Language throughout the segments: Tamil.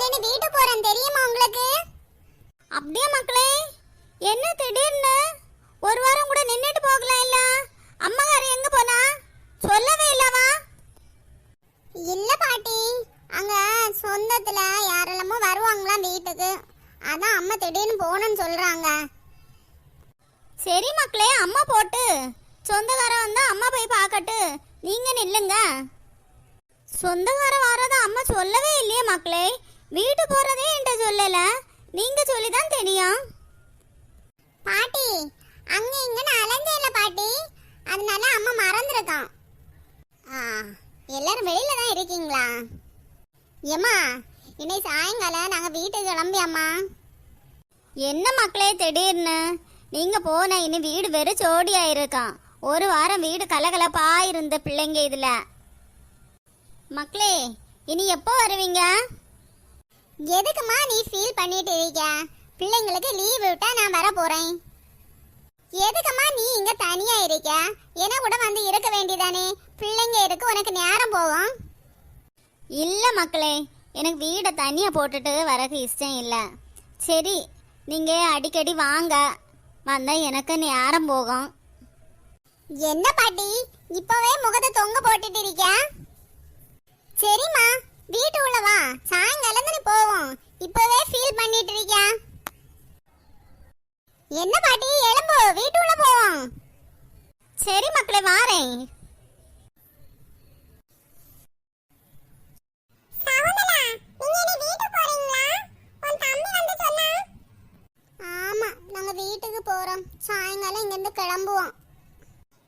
நாங்க வீட்டு போறேன் தெரியுமா உங்களுக்கு? அப்படியே மக்களே என்ன திடீர்னு? ஒரு வாரம் கூட நின்னுட்டு போகலாம் இல்ல? அம்மாக்காரி எங்க போனா? சொல்லவே இல்லவா? இல்ல பாட்டி அங்க சொந்தத்துல யாரெல்லாமோ வருவாங்களாம் வீட்டுக்கு. அதான் அம்மா திடீர்னு போகணும்னு சொல்றாங்க. சரி மக்களே அம்மா போட்டு. சொந்தக்காரன் வந்தா அம்மா போய் பார்க்கட்டு. நீங்க நில்லுங்க. சொந்தக்காரன் வாரதான் அம்மா சொல்லவே இல்லையே மக்களே. வீட்டு போறதே என்கிட்ட சொல்லல. நீங்க சொல்லிதான் தெரியும். பாட்டி அங்க இங்கன்னு அலைஞ்சேல பாட்டி. அதனால அம்மா மறந்துருக்கான். ஆ எல்லாரும் வெளியில தான் இருக்கீங்களா? ஏம்மா இன்னைக்கு சாயங்காலம் நாங்க வீட்டுக்கு கிளம்பியாம்மா. என்ன மக்களே திடீர்னு? நீங்க போன இனி வீடு வெறும் சோடி ஆயிருக்கான் ஒரு வாரம் வீடு கலகலப்பா இருந்த பிள்ளைங்க இதுல. மக்களே இனி எப்போ வருவீங்க? எதுக்குமா நீ ஃபீல் பண்ணிட்டு இருக்க பிள்ளைங்களுக்கு லீவ் விட்டா நான் வர போறேன். எதுக்குமா நீ இங்க தனியா இருக்க என கூட வந்து இருக்க வேண்டியதானே? பிள்ளைங்க இருக்கு உனக்கு நேரம் போகும். இல்ல மக்களே எனக்கு வீடை தனியா போட்டுட்டு வரக்கு இஷ்டம் இல்ல. சரி நீங்க அடிக்கடி வாங்க. வந்தா எனக்கு நேரம் போகும். என்ன பாட்டி? இப்பவே முகத்தை தொங்க போட்டுட்டு இருக்க சரிம்மா வீட்டு உள்ள வா சாயங்காலம் தானே போவோம் இப்பவே ஃபீல் பண்ணிட்டு இருக்கேன் என்ன பாட்டி எலும்பு வீட்டு போவோம். சரி மக்களே வாரேன். ஆமா நாங்க வீட்டுக்கு போறோம். சாயங்காலம் இங்க இருந்து கிளம்புவோம்.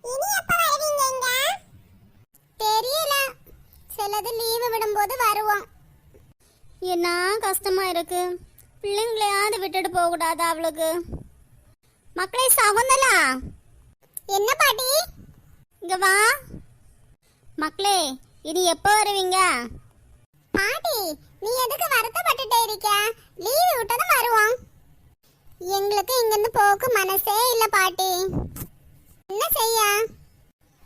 இனி எப்ப வருவீங்க இங்க? தெரியல. சிலது லீவு விடும்போது வருவோம். என்ன கஷ்டமா இருக்கு? பிள்ளைங்களையாவது விட்டுட்டு போக கூடாது அவளுக்கு? மக்களே சகுந்தலா என்ன பாட்டி? இங்க வா. மக்களே இனி எப்போ வருவீங்க? பாட்டி நீ எதுக்கு வருத்தப்பட்டுட்டே இருக்க? லீவு விட்டதும் வருவோம். எங்களுக்கு இங்கிருந்து போக்கு மனசே இல்ல பாட்டி. என்ன செய்ய?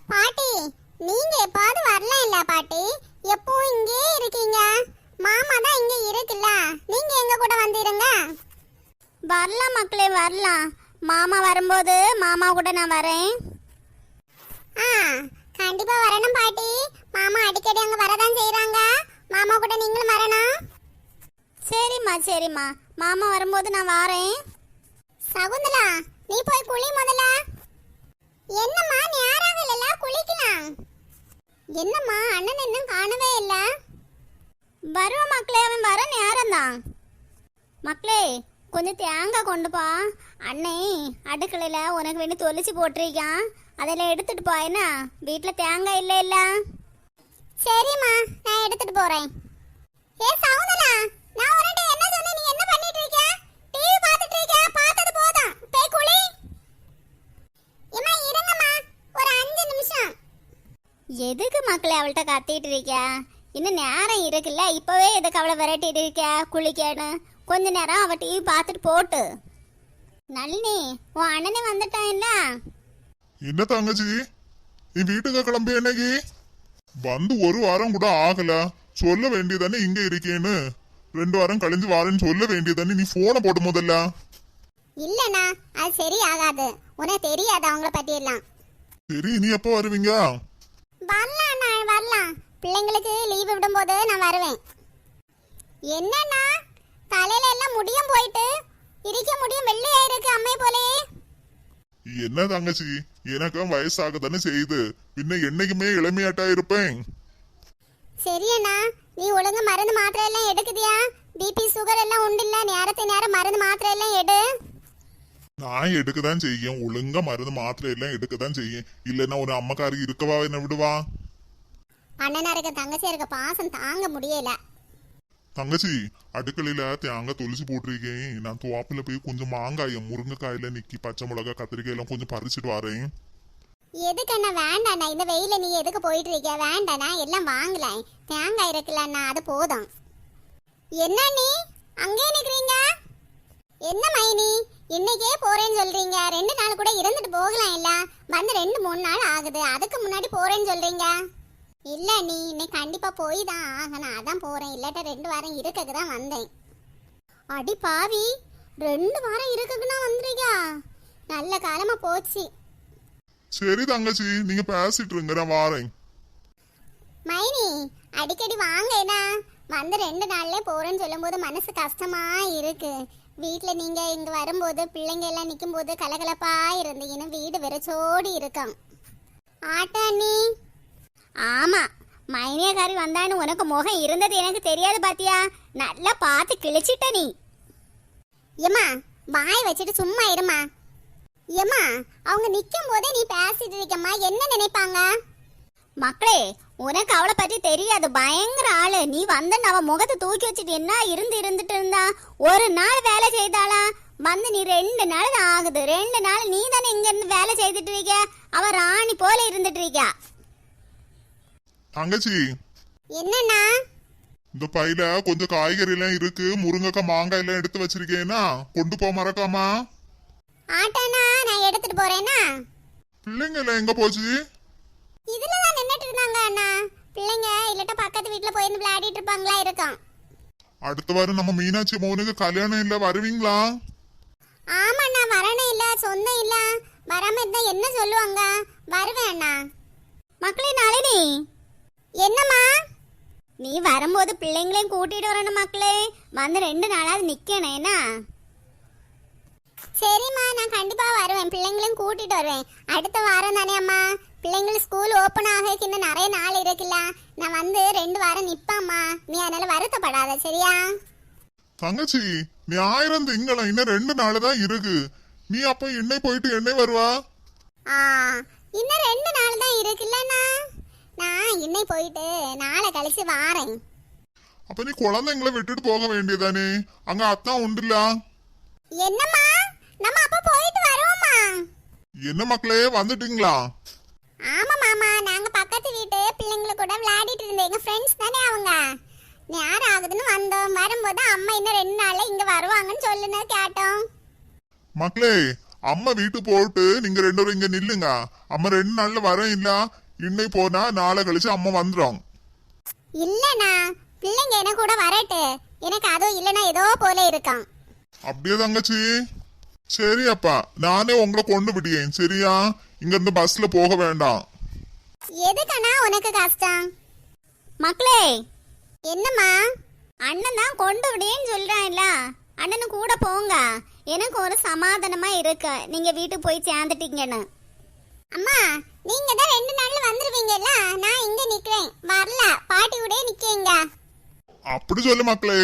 பாட்டி நீங்க எப்பாவது வரல இல்ல பாட்டி? எப்பவும் இங்கே இருக்கீங்க மாமா தான் இங்க இருக்குல்ல நீங்க எங்க கூட வந்துருங்க வரலாம் மக்களே வரலாம். மாமா வரும்போது மாமா கூட நான் வரேன். ஆ கண்டிப்பா வரணும் பாட்டி. மாமா அடிக்கடி அங்க வரதான் செய்றாங்க. மாமா கூட நீங்களும் வரணும். சரிம்மா சரிம்மா. மாமா வரும்போது நான் வரேன். சகுந்தலா நீ போய் குளி முதல்ல. என்னம்மா நேரம் இல்ல குளிக்கலாம். என்னம்மா அண்ணன் இன்னும் காணவே இல்ல. வருவ மக்களே அவன் வர நேரம்தான். மக்களே கொஞ்சம் தேங்காய் கொண்டு போ. அண்ணே அடுக்கலையில் உனக்கு வேண்டி தொலைச்சி போட்டிருக்கான். அதெல்லாம் எடுத்துட்டு போ என்ன? வீட்டில் தேங்காய் இல்லை இல்லை? சரிம்மா நான் எடுத்துட்டு போறேன். ஏ சகுந்தலா நான் உன்கிட்ட என்ன சொன்னேன்? நீ என்ன பண்ணிட்டு இருக்க? டிவி பார்த்துட்டு இருக்க? பார்த்தது போதும். போய் குளி. இம்மா இருங்கம்மா. ஒரு அஞ்சு நிமிஷம். எதுக்கு மக்களே அவள்கிட்ட கத்திட்டு இருக்க? இன்னும் நேரம் இருக்குல்ல. இப்போவே எதுக்கு அவளை விரட்டிட்டு இருக்க? குளிக்கன்னு. கொஞ்ச நேரம் அவள் டிவி பார்த்துட்டு போட்டு. நளினி உன் அண்ணனே வந்துட்டான் இல்லை என்ன தங்கச்சி? நீ வீட்டுக்கு கிளம்பி என்னைக்கு வந்து ஒரு வாரம் கூட ஆகல. சொல்ல வேண்டியதானே இங்க இருக்கேன்னு. ரெண்டு வாரம் கழிஞ்சு வாரேன்னு சொல்ல வேண்டியதானே நீ போனை போட்டு முதல்ல. இல்லண்ணா அது சரி ஆகாது உனக்கு தெரியாது அவங்கள பத்தி எல்லாம் சரி நீ எப்போ வருவீங்க? வரலாம் அண்ணா வரலாம். பிள்ளைங்களுக்கு லீவு விடும்போது நான் வருவேன். என்னண்ணா? தலையில எல்லாம் முடியும் போயிட்டு. இருக்க முடியும் வெள்ளையா இருக்கு அம்மை போலே. என்ன தங்கச்சி? எனக்கும் வயசாக தானே செய்யுது. பின்ன என்னைக்குமே இளமையாட்டா இருப்பேன். சரி அண்ணா நீ ஒழுங்கா மருந்து மாத்திரை எல்லாம் எடுக்குதியா பிபி சுகர் எல்லாம் உண்டு இல்ல நேரத்தை நேரம் மருந்து மாத்திரை எல்லாம் எடு. நான் எடுக்கதான் செய்யும். ஒழுங்கா மருந்து மாத்திரை எல்லாம் எடுக்கதான் செய்யும். இல்லைன்னா ஒரு அம்மக்காரி இருக்கவா என்ன விடுவா? அண்ணனா இருக்க தங்கச்சி இருக்க பாசம் தாங்க முடியல. தங்கச்சி அடுக்கலையில தேங்காய் தொளிச்சு போட்டிருக்கேன். நான் துவாப்புல போய் கொஞ்சம் மாங்காயம் முருங்கைக்காயில நிக்கி பச்சை மிளகா கத்திரிக்காய் எல்லாம் கொஞ்சம் பறிச்சுட்டு வரேன். எதுக்கு அண்ணா வேண்டாண்ணா இந்த வெயில நீ எதுக்கு போயிட்டு இருக்க வேண்டாண்ணா எல்லாம் வாங்கலாம் தேங்காய் இருக்குல்ல அது போதும். என்ன நீ அங்கே நிக்கிறீங்க? என்ன மைனி? இன்னைக்கே போறேன்னு சொல்றீங்க. ரெண்டு நாள் கூட இருந்துட்டு போகலாம் இல்ல. வந்து ரெண்டு மூணு நாள் ஆகுது. அதுக்கு முன்னாடி போறேன்னு சொல்றீங்க? இல்ல நீ இன்னைக்கு கண்டிப்பா போய் தான் ஆகணும் அதான் போறேன். இல்லாட்ட ரெண்டு வாரம் இருக்கக்கு தான் வந்தேன். அடி பாவி ரெண்டு வாரம் இருக்கக்குன்னா வந்துருக்கா நல்ல காலமா போச்சு. சரி தங்கச்சி நீங்க பேசிட்டு இருங்க நான் வாரேன். மைனி அடிக்கடி வாங்க என்ன? வந்து ரெண்டு நாள்ல போறேன்னு சொல்லும்போது மனசு கஷ்டமா இருக்கு. வீட்ல நீங்க இங்க வரும்போது பிள்ளைங்க எல்லாம் நிக்கும் போது கலகலப்பா இருந்தீங்கன்னு வீடு வெறச்சோடி இருக்கும். ஆட்டா நீ? ஆமா மைனியக்காரி வந்தான்னு உனக்கு முகம் இருந்தது எனக்கு தெரியாது பாத்தியா? நல்லா பார்த்து கிழிச்சிட்ட நீ. ஏம்மா வாய் வச்சுட்டு சும்மா இருமா ஏம்மா அவங்க நிற்கும் போதே நீ பேசிட்டு இருக்கம்மா என்ன நினைப்பாங்க? மக்களே உனக்கு அவளை பற்றி தெரியாது பயங்கர ஆளு. நீ வந்தன்னு அவன் முகத்தை தூக்கி வச்சுட்டு என்ன இருந்து இருந்துட்டு இருந்தா? ஒரு நாள் வேலை செய்தாளா? வந்து நீ ரெண்டு நாள் ஆகுது. ரெண்டு நாள் நீ தானே இங்க இருந்து வேலை செய்துட்டு இருக்க? அவ ராணி போல இருந்துட்டு இருக்கா. தங்கச்சி. என்னண்ணா? இந்த பையில கொஞ்சம் காய்கறி எல்லாம் இருக்கு. முருங்கக்காய் மாங்காய் எல்லாம் எடுத்து வச்சிருக்கேனா கொண்டு போக மறக்காமா. ஆட்டானா நான் எடுத்துட்டு போறேன்னா பிள்ளைங்க எல்லாம் எங்க போச்சு? இதுல தான் நின்னுட்டு இருந்தாங்க அண்ணா. பிள்ளைங்க இல்லட்ட பக்கத்து வீட்ல போயிருந்து விளையாடிட்டு இருப்பாங்களா இருக்கும் அடுத்த வாரம் நம்ம மீனாட்சி மோனுக்கு கல்யாணம் இல்ல வருவீங்களா? ஆமாண்ணா வரணும் இல்ல சொந்தம் இல்ல. வராம இருந்தா என்ன சொல்லுவாங்க? வருவேன் அண்ணா. மக்களே நளினி. என்னம்மா? நீ வரும்போது பிள்ளைங்களையும் கூட்டிட்டு வரணும் மக்களே. வந்து ரெண்டு நாளாவது நிக்கணும் என்ன? சரிம்மா நான் கண்டிப்பா வருவேன். பிள்ளைங்களையும் கூட்டிட்டு வருவேன். அடுத்த வாரம் தானே அம்மா. பிள்ளைங்களுக்கு ஸ்கூல் ஓப்பன் ஆகிறதுக்கு இன்னும் நிறைய நாள் இருக்குல்ல. நான் வந்து ரெண்டு வாரம் நிப்பேம்மா. நீ அதனால வருத்தப்படாத சரியா? தங்கச்சி நீ ஆயிரம் திங்களம் இன்னும் ரெண்டு நாள் தான் இருக்கு. நீ அப்ப என்னை போயிட்டு என்னை வருவா? ஆ இன்னும் ரெண்டு நாள் தான் இருக்குல்லண்ணா. நான் இன்னை போயிட்டு நாளை கழிச்சு வாரேன். அப்ப நீ குழந்தைங்களை விட்டுட்டு போக வேண்டியதானே? அங்க அத்தான் உண்டுல? என்னம்மா? நம்ம அப்ப போயிட்டு வருவோம்மா. என்ன மக்களே வந்துட்டீங்களா? ஆமா மாமா நாங்க பக்கத்து வீட்டு பிள்ளைங்கள கூட விளையாடிட்டு இருந்தோம். எங்க ஃப்ரெண்ட்ஸ் தானே அவங்க. நேரம் ஆகுதுன்னு வந்தோம். வரும்போது அம்மா இன்னும் ரெண்டு நாள்ல இங்க வருவாங்கன்னு சொல்லுன்னு கேட்டோம். மக்களே அம்மா வீட்டு போட்டு நீங்க ரெண்டு பேரும் இங்க நில்லுங்க. அம்மா ரெண்டு நாள்ல வரேன் இல்ல. இன்னை போனா நாளை கழிச்சு அம்மா வந்துடும் இல்லண்ணா பிள்ளைங்க என்ன கூட வரட்டு. எனக்கு அதுவும் இல்லைன்னா ஏதோ போல இருக்கான். அப்படியே தங்கச்சி. சரி அப்பா நானே உங்களை கொண்டு விடியேன் சரியா? இங்க இருந்து பஸ்ல போக வேண்டாம். எதுக்கண்ணா உனக்கு கஷ்டம்? மக்களே என்னம்மா? அண்ணன் தான் கொண்டு விடேன்னு சொல்றான்ல. அண்ணனு கூட போங்க. எனக்கு ஒரு சமாதானமா இருக்கு. நீங்க வீட்டுக்கு போய் சேர்ந்துட்டீங்கன்னு. அம்மா நீங்க தான் ரெண்டு நாள்ல வந்துருவீங்கல்ல? நான் இங்க நிக்கிறேன். வரல. பாட்டி கூட நிக்கீங்க அப்படி சொல்லு மக்களே.